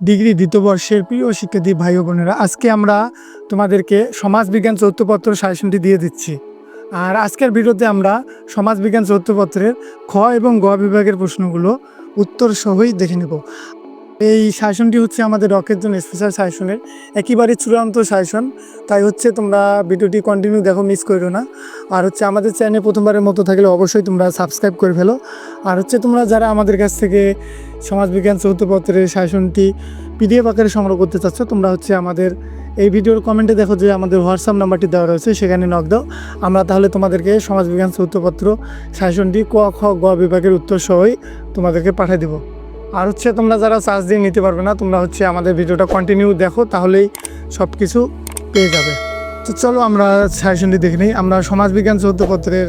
Degree দ্বিতীয় বর্ষের প্রিয় শিক্ষার্থী ভাই বোনেরা, আজকে আমরা তোমাদেরকে সমাজবিজ্ঞান চৌত্রপত্র সাজেশনটি দিয়ে দিচ্ছি। আর আজকের ভিডিওতে আমরা সমাজবিজ্ঞান চৌত্রপত্রের খ এবং গ বিভাগের প্রশ্নগুলো উত্তর সহই দেখে নেব। এই শাসনটি হচ্ছে আমাদের রকের জন্য স্পেশাল শাসনের। একেবারে চূড়ান্ত শাসন। তাই হচ্ছে তোমরা ভিডিওটি কন্টিনিউ দেখো মিস করো না। আর হচ্ছে আমাদের চ্যানেলে প্রথমবারের মতো থাকলে অবশ্যই তোমরা সাবস্ক্রাইব করে ফেলো। আর হচ্ছে তোমরা যারা আমাদের কাছ থেকে সমাজবিজ্ঞান চৌথপত্রের শাসনটি পিডিএফ আকারে সংগ্রহ করতে চাচ্ছ, তোমরা হচ্ছে আমাদের এই ভিডিওর কমেন্টে দেখো যে আমাদের হোয়াটসঅ্যাপ নাম্বারটি দেওয়া রয়েছে, সেখানে নক দাও। আমরা তাহলে তোমাদেরকে সমাজবিজ্ঞান চৌথপত্র শাসনটি ক, খ, গ বিভাগের উত্তর সহই তোমাদেরকে পাঠিয়ে দেবো। আর হচ্ছে তোমরা যারা চার্জ দিয়ে নিতে পারবে না, তোমরা হচ্ছে আমাদের ভিডিওটা কন্টিনিউ দেখো, তাহলেই সব কিছু পেয়ে যাবে। তো চলো আমরা সাজেশনটি দেখে নিই। আমরা সমাজবিজ্ঞান চৌথপত্রের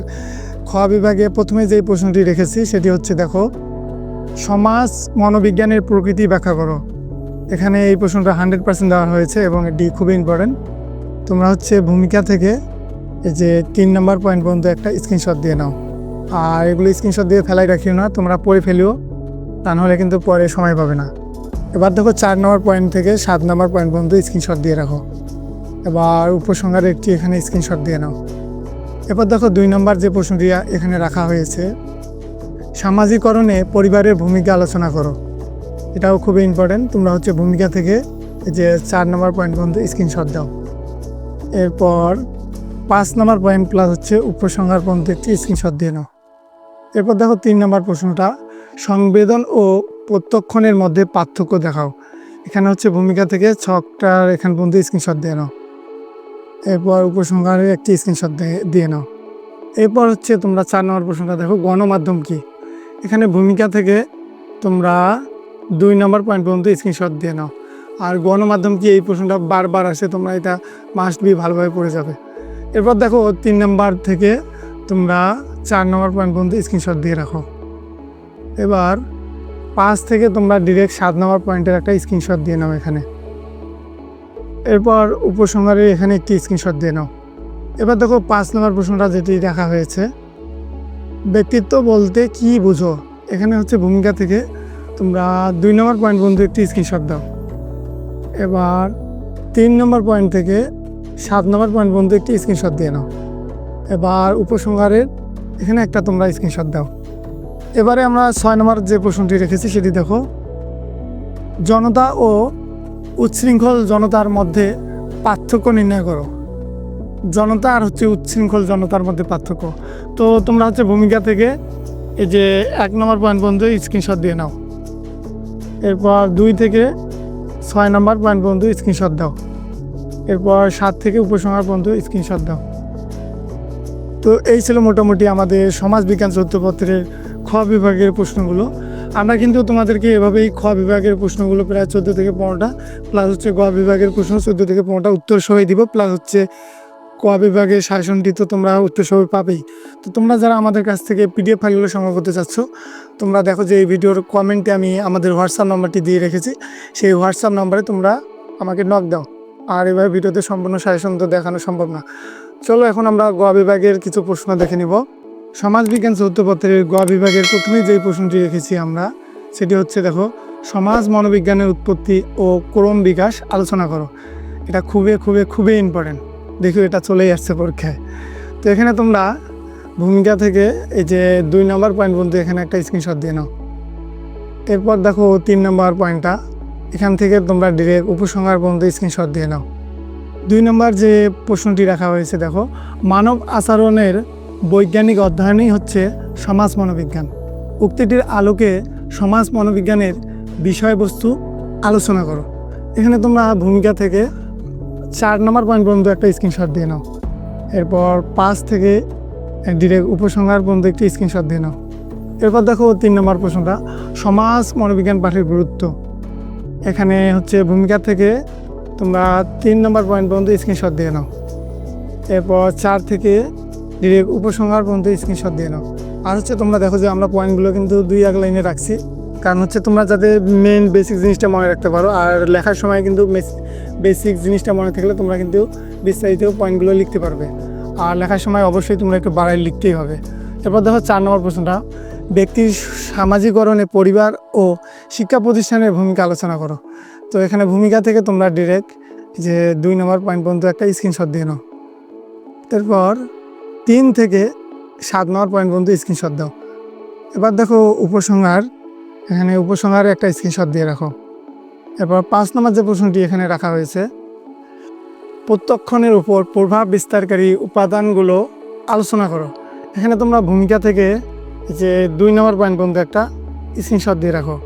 খ বিভাগে প্রথমে যেই প্রশ্নটি রেখেছি, সেটি হচ্ছে দেখো, সমাজ মনোবিজ্ঞানের প্রকৃতি ব্যাখ্যা করো। এখানে এই প্রশ্নটা হান্ড্রেড পার্সেন্ট দেওয়া হয়েছে এবং এটি খুবই ইম্পর্টেন্ট তোমরা হচ্ছে ভূমিকা থেকে এই যে তিন নম্বর পয়েন্ট পর্যন্ত একটা স্ক্রিনশট দিয়ে নাও। আর এগুলো স্ক্রিনশট দিয়ে ফেলাই রাখিও না, তোমরা পড়ে ফেলিও। তা নাহলে কিন্তু পরে সময় পাবে না। এবার দেখো চার নম্বর পয়েন্ট থেকে সাত নম্বর পয়েন্ট পর্যন্ত স্ক্রিনশট দিয়ে রাখো। এবার উপসংহারে একটি এখানে স্ক্রিনশট দিয়ে নাও। এবার দেখো দুই নম্বর যে প্রশ্নটি এখানে রাখা হয়েছে, সামাজিকরণে পরিবারের ভূমিকা আলোচনা করো। এটাও খুবই ইম্পর্টেন্ট তোমরা হচ্ছে ভূমিকা থেকে যে চার নম্বর পয়েন্ট পর্যন্ত স্ক্রিনশট দাও। এরপর পাঁচ নম্বর পয়েন্ট প্লাস হচ্ছে উপসংহার পর্যন্ত একটি স্ক্রিনশট দিয়ে নাও। এরপর দেখো তিন নম্বর প্রশ্নটা সংবেদন ও প্রত্যক্ষণের মধ্যে পার্থক্য দেখাও। এখানে হচ্ছে ভূমিকা থেকে ছকটার এখান পর্যন্ত স্ক্রিনশট দিয়ে নাও। এরপর উপসংহারের একটি স্ক্রিনশট দিয়ে নাও। এরপর হচ্ছে তোমরা চার নম্বর প্রশ্নটা দেখো, গণমাধ্যম কি? এখানে ভূমিকা থেকে তোমরা দুই নম্বর পয়েন্ট পর্যন্ত স্ক্রিনশট দিয়ে নাও। আর গণমাধ্যম কি? এই প্রশ্নটা বারবার আসে, তোমরা এটা মাস্ট বি ভালোভাবে পড়ে যাবে। এরপর দেখো তিন নম্বর থেকে তোমরা চার নম্বর পয়েন্ট পর্যন্ত স্ক্রিনশট দিয়ে রাখো। এবার পাঁচ থেকে তোমরা ডিরেক্ট সাত নম্বর পয়েন্টের একটা স্ক্রিনশট দিয়ে নাও এখানে। এরপর উপসংহারে এখানে একটি স্ক্রিনশট দিয়ে নাও। এবার দেখো পাঁচ নম্বর প্রশ্নটা যেটি দেখা হয়েছে, ব্যক্তিত্ব বলতে কি বুঝো? এখানে হচ্ছে ভূমিকা থেকে তোমরা দুই নম্বর পয়েন্ট বন্ধু একটি স্ক্রিনশট দাও। এবার তিন নম্বর পয়েন্ট থেকে সাত নম্বর পয়েন্ট বন্ধু একটি স্ক্রিনশট দিয়ে নাও। এবার উপসংহারের এখানে একটা তোমরা স্ক্রিনশট দাও। এবারে আমরা ছয় নম্বর যে প্রশ্নটি রেখেছি সেটি দেখো। জনতা ও উচ্ছৃঙ্খল জনতার মধ্যে পার্থক্য নির্ণয় করো। জনতা আর হচ্ছে উচ্ছৃঙ্খল জনতার মধ্যে পার্থক্য। তো তোমরা হচ্ছে ভূমিকা থেকে এই যে এক নম্বর পয়েন্ট পর্যন্ত স্ক্রিনশট দিয়ে নাও। এরপর দুই থেকে ছয় নম্বর পয়েন্ট পর্যন্ত স্ক্রিনশট দাও। এরপর সাত থেকে উপসংহার পর্যন্ত স্ক্রিনশট দাও। তো এই ছিল মোটামুটি আমাদের সমাজবিজ্ঞান চৌথপত্রের খ বিভাগের প্রশ্নগুলো। আমরা কিন্তু তোমাদেরকে এভাবেই খ বিভাগের প্রশ্নগুলো প্রায় চোদ্দ থেকে পনেরোটা প্লাস হচ্ছে গ বিভাগের প্রশ্ন চোদ্দ থেকে পনেরোটা উত্তর সহ দিব প্লাস হচ্ছে ক বিভাগের শাসনটি তো তোমরা উত্তর সহ পাবেই। তো তোমরা যারা আমাদের কাছ থেকে পিডিএফ ফাইলগুলো সংগ্রহ করতে চাচ্ছ, তোমরা দেখো যে এই ভিডিওর কমেন্টে আমি আমাদের হোয়াটসঅ্যাপ নাম্বারটি দিয়ে রেখেছি। সেই হোয়াটসঅ্যাপ নাম্বারে তোমরা আমাকে নক দাও। আর এভাবে ভিডিওতে সম্পূর্ণ শাসন তো দেখানো সম্ভব না। চলো এখন আমরা গ বিভাগের কিছু প্রশ্ন দেখে নিব। সমাজবিজ্ঞান চৌথপত্রের গ বিভাগের প্রথমেই যে প্রশ্নটি রেখেছি আমরা, সেটি হচ্ছে দেখো, সমাজ মনোবিজ্ঞানের উৎপত্তি ও ক্রম বিকাশ আলোচনা করো। এটা খুবই খুবই খুবই ইম্পর্টেন্ট দেখো, এটা চলেই আসছে পরীক্ষায়। তো এখানে তোমরা ভূমিকা থেকে এই যে দুই নম্বর পয়েন্ট পর্যন্ত এখানে একটা স্ক্রিনশট দিয়ে নাও। এরপর দেখো, তিন নম্বর পয়েন্টটা এখান থেকে তোমরা ডিরেক্ট উপসংহার পর্যন্ত স্ক্রিনশট দিয়ে নাও। দুই নম্বর যে প্রশ্নটি রাখা হয়েছে দেখো, মানব আচরণের বৈজ্ঞানিক অধ্যয়নই হচ্ছে সমাজ মনোবিজ্ঞান। উক্তিটির আলোকে সমাজ মনোবিজ্ঞানের বিষয়বস্তু আলোচনা করো। এখানে তোমরা ভূমিকা থেকে চার নম্বর পয়েন্ট পর্যন্ত একটা স্ক্রিনশট দিয়ে নাও। এরপর পাঁচ থেকে ডিরেক্ট উপসংহার পর্যন্ত একটি স্ক্রিনশট দিয়ে নাও। এরপর দেখো তিন নম্বর প্রশ্নটা, সমাজ মনোবিজ্ঞান পাঠের গুরুত্ব। এখানে হচ্ছে ভূমিকা থেকে তোমরা তিন নম্বর পয়েন্ট পর্যন্ত স্ক্রিনশট দিয়ে নাও। এরপর চার থেকে ডিরেক্ট উপসংহার পর্যন্ত স্ক্রিনশট দিয়ে নাও। আর হচ্ছে তোমরা দেখো যে আমরা পয়েন্টগুলো কিন্তু দুই এক লাইনে রাখছি। কারণ হচ্ছে তোমরা যাতে মেন বেসিক জিনিসটা মনে রাখতে পারো, আর লেখার সময় কিন্তু বেসিক জিনিসটা মনে থাকলে তোমরা কিন্তু বিস্তারিত পয়েন্টগুলো লিখতে পারবে। আর লেখার সময় অবশ্যই তোমরা একটু বাড়াই লিখতেই হবে। এরপর দেখো চার নম্বর প্রশ্নটা, ব্যক্তির সামাজিকরণে পরিবার ও শিক্ষা প্রতিষ্ঠানের ভূমিকা আলোচনা করো। তো এখানে ভূমিকা থেকে তোমরা ডিরেক্ট যে দুই নম্বর পয়েন্ট পর্যন্ত একটা স্ক্রিনশট দিয়ে নাও। তারপর তিন থেকে সাত নম্বর পয়েন্ট পর্যন্ত স্ক্রিনশট দাও। এবার দেখো উপসংহার, এখানে উপসংহারে একটা স্ক্রিনশট দিয়ে রাখো। এরপর পাঁচ নম্বর যে প্রশ্নটি এখানে রাখা হয়েছে, প্রত্যক্ষণের উপর প্রভাব বিস্তারকারী উপাদানগুলো আলোচনা করো। এখানে তোমরা ভূমিকা থেকে যে দুই নম্বর পয়েন্ট পর্যন্ত একটা স্ক্রিনশট দিয়ে রাখো।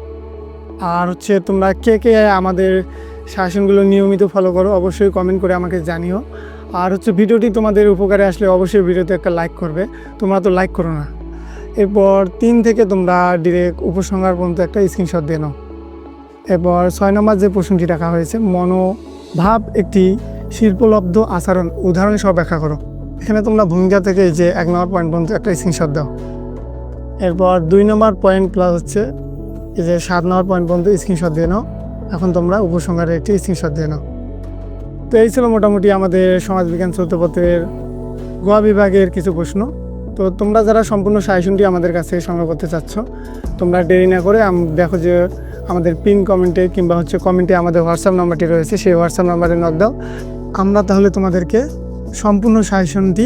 আর হচ্ছে তোমরা কে কে আমাদের শাসনগুলো নিয়মিত ফলো করো, অবশ্যই কমেন্ট করে আমাকে জানিও। আর হচ্ছে ভিডিওটি তোমাদের উপকারে আসলে অবশ্যই ভিডিওতে একটা লাইক করবে। তোমরা তো লাইক করো না। এরপর তিন থেকে তোমরা ডিরেক্ট উপসংহার পর্যন্ত একটা স্ক্রিনশট দিয়ে নাও। এরপর ছয় নম্বর যে প্রশ্নটি রাখা হয়েছে, মনোভাব একটি শিল্পলব্ধ আচরণ। উদাহরণ সহ ব্যাখ্যা করো। এখানে তোমরা ভূমিকা থেকে যে এক নম্বর পয়েন্ট পর্যন্ত একটা স্ক্রিনশট দাও। এরপর দুই নম্বর পয়েন্ট প্লাস হচ্ছে এই যে সাত নম্বর পয়েন্ট পর্যন্ত স্ক্রিনশট দিয়ে নাও। এখন তোমরা উপসংহারের একটি স্ক্রিনশট দিয়ে নাও। তো এই ছিল মোটামুটি আমাদের সমাজবিজ্ঞান চৌথপত্রের গোয়া বিভাগের কিছু প্রশ্ন। তো তোমরা যারা সম্পূর্ণ সাজেশনটি আমাদের কাছে সংগ্রহ করতে চাচ্ছ, তোমরা দেরি না করে দেখো যে আমাদের পিন কমেন্টে কিংবা হচ্ছে কমেন্টে আমাদের হোয়াটসঅ্যাপ নাম্বারটি রয়েছে, সেই হোয়াটসঅ্যাপ নাম্বারে নক দাও। আমরা তাহলে তোমাদেরকে সম্পূর্ণ সাজেশনটি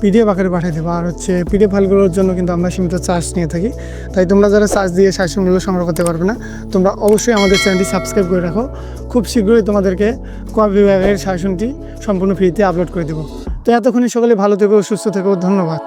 পিডিএফ আকারে পাঠিয়ে দেবো। আর হচ্ছে পিডিএফ ফাইলগুলোর জন্য কিন্তু আমরা সীমিত চার্জ নিয়ে থাকি। তাই তোমরা যারা চার্জ দিয়ে শাসনগুলো সংগ্রহ করতে পারবে না, তোমরা অবশ্যই আমাদের চ্যানেলটি সাবস্ক্রাইব করে রাখো। খুব শীঘ্রই তোমাদেরকে কোয়া বিভাগের শাসনটি সম্পূর্ণ ফ্রিতে আপলোড করে দেবো। তো এতক্ষণে সকলে ভালো থেকো, সুস্থ থেকো, ধন্যবাদ।